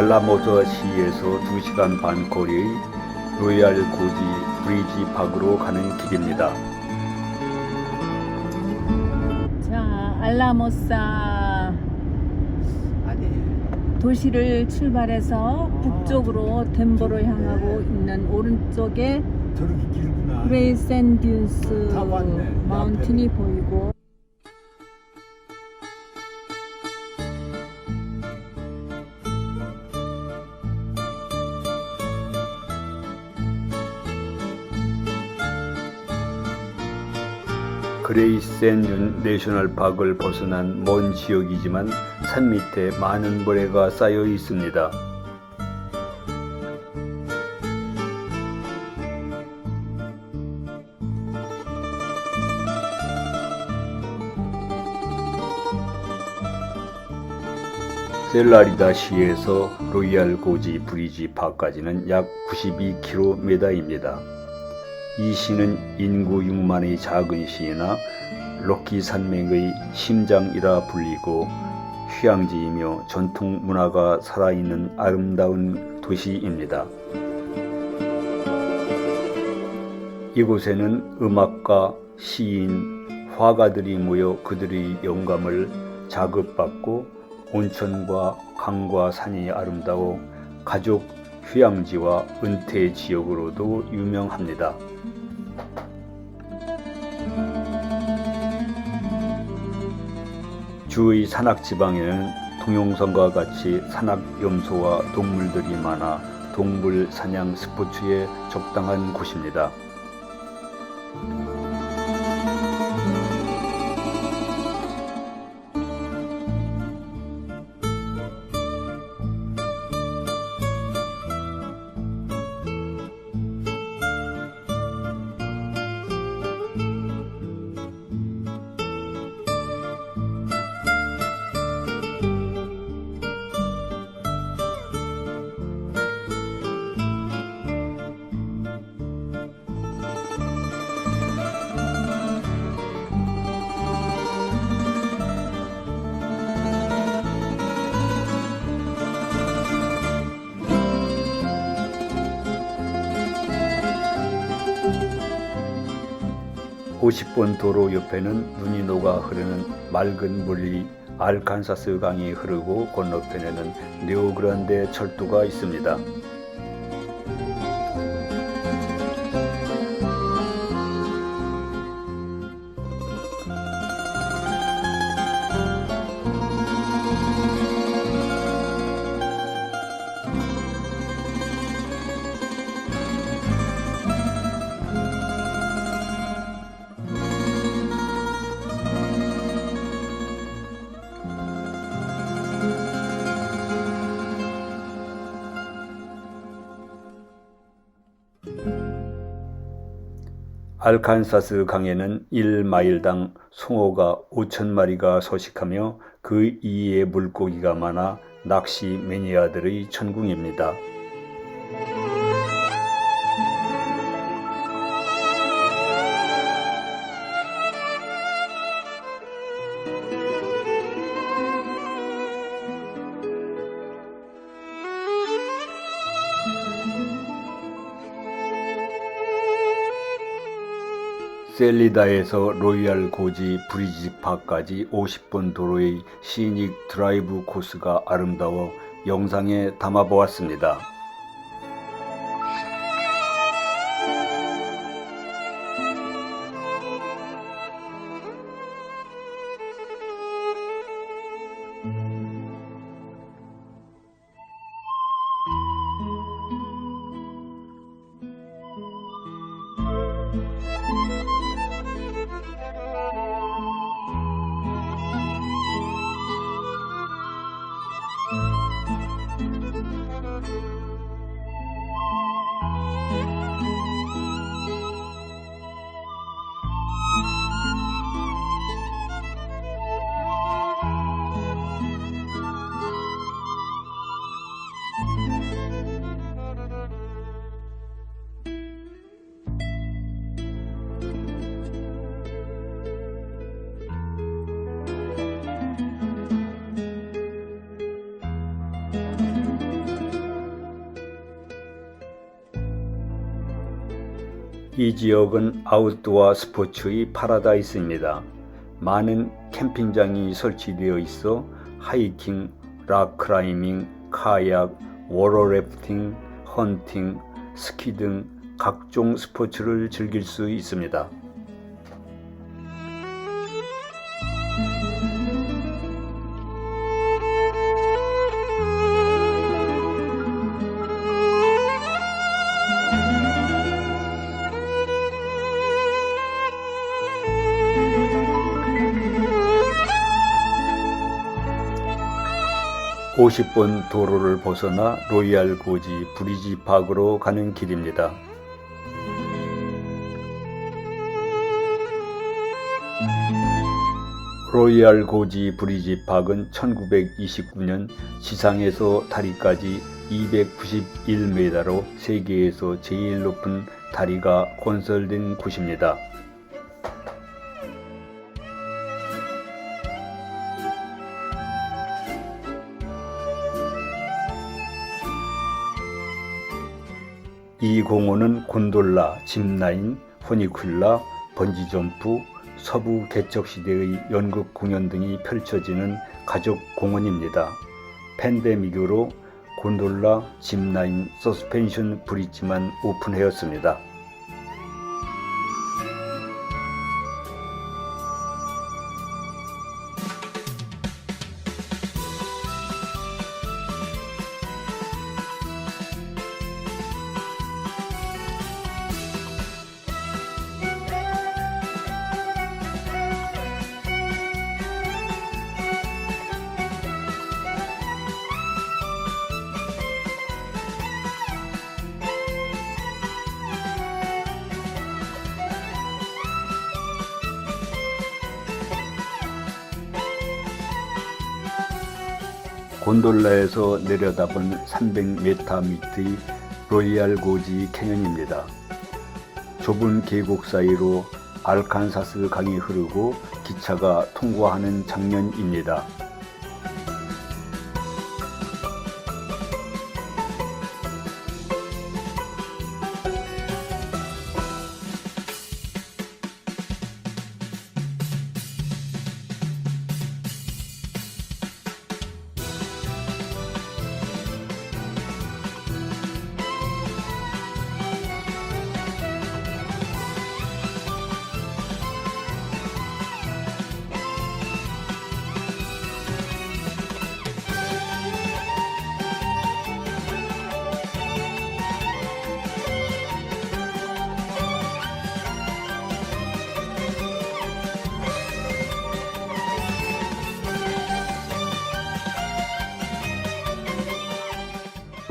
알라모저시에서 2시간 반 거리의 로얄 고지 브리지 파크로 가는 길입니다. 자, 알라모사 도시를 출발해서 아, 북쪽으로 덴버로 향하고 있는 오른쪽에. 그레이센 듀스 마운틴이. 보이고 그레이센 내셔널 파크를 벗어난 먼 지역이지만 산 밑에 많은 모래가 쌓여 있습니다. 셀라리다시에서 로얄 고지 브리지 파까지는 약 92km입니다. 이 시는 인구 6만의 작은 시이나 로키 산맥의 심장이라 불리고 휴양지이며 전통 문화가 살아있는 아름다운 도시입니다. 이곳에는 음악가, 시인, 화가들이 모여 그들의 영감을 자극받고 온천과 강과 산이 아름다워 가족 휴양지와 은퇴 지역으로도 유명합니다. 주의 산악 지방에는 동영상과 같이 산악 염소와 동물들이 많아 동물 사냥 스포츠에 적당한 곳입니다. 오십 번 도로 옆에는 눈이 녹아 흐르는 맑은 물이 알칸사스 강이 흐르고 건너편에는 네오그란데 철도가 있습니다. 알칸사스 강에는 1마일당 송어가 5천 마리가 서식하며 그 이에 물고기가 많아 낚시 매니아들의 천궁입니다. 셀리다에서 로얄 고지 브리지파까지 50분 도로의 시닉 드라이브 코스가 아름다워 영상에 담아보았습니다. 이 지역은 아웃도어 스포츠의 파라다이스입니다. 많은 캠핑장이 설치되어 있어 하이킹, 락 클라이밍, 카약, 워러 래프팅, 헌팅, 스키 등 각종 스포츠를 즐길 수 있습니다. 오십 번 도로를 벗어나 로얄 고지 브리지 파크로 가는 길입니다. 로얄 고지 브리지 파크는 1929년 지상에서 다리까지 291m로 세계에서 제일 높은 다리가 건설된 곳입니다. 이 공원은 곤돌라, 짚라인, 허니쿨라, 번지점프, 서부 개척 시대의 연극 공연 등이 펼쳐지는 가족 공원입니다. 팬데믹으로 곤돌라, 짚라인, 서스펜션 브릿지만 오픈하였습니다. 곤돌라에서 내려다본 300m 밑의 로이알 고지 캐년입니다. 좁은 계곡 사이로 알칸사스 강이 흐르고 기차가 통과하는 장면입니다.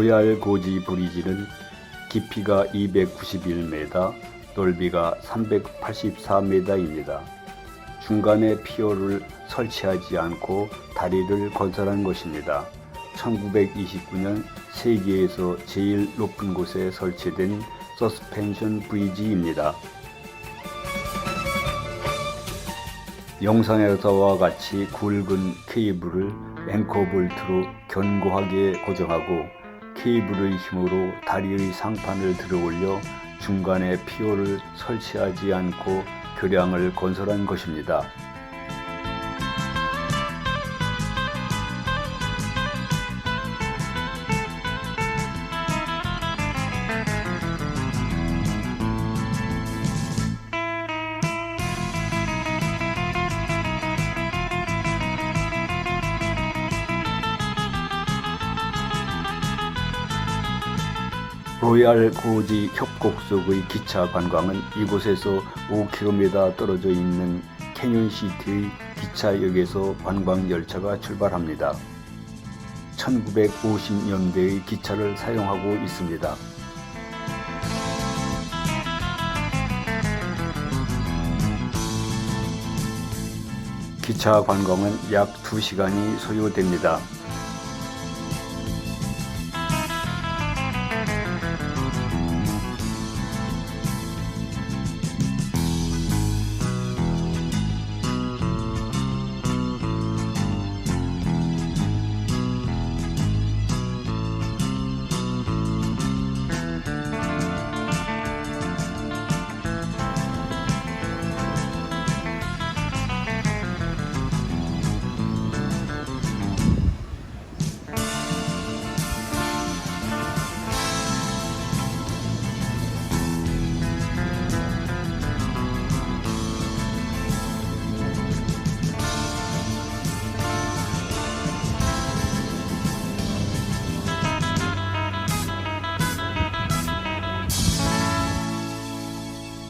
로얄 고지 브리지는 깊이가 291m, 넓이가 384m입니다. 중간에 피어를 설치하지 않고 다리를 건설한 것입니다. 1929년 세계에서 제일 높은 곳에 설치된 서스펜션 브리지입니다. 영상에서와 같이 굵은 케이블을 앵커볼트로 견고하게 고정하고 케이블의 힘으로 다리의 상판을 들어올려 중간에 피오를 설치하지 않고 교량을 건설한 것입니다. 로얄 고지 협곡 속의 기차 관광은 이곳에서 5km 떨어져 있는 캐년시티의 기차역에서 관광 열차가 출발합니다. 1950년대의 기차를 사용하고 있습니다. 기차 관광은 약 2시간이 소요됩니다.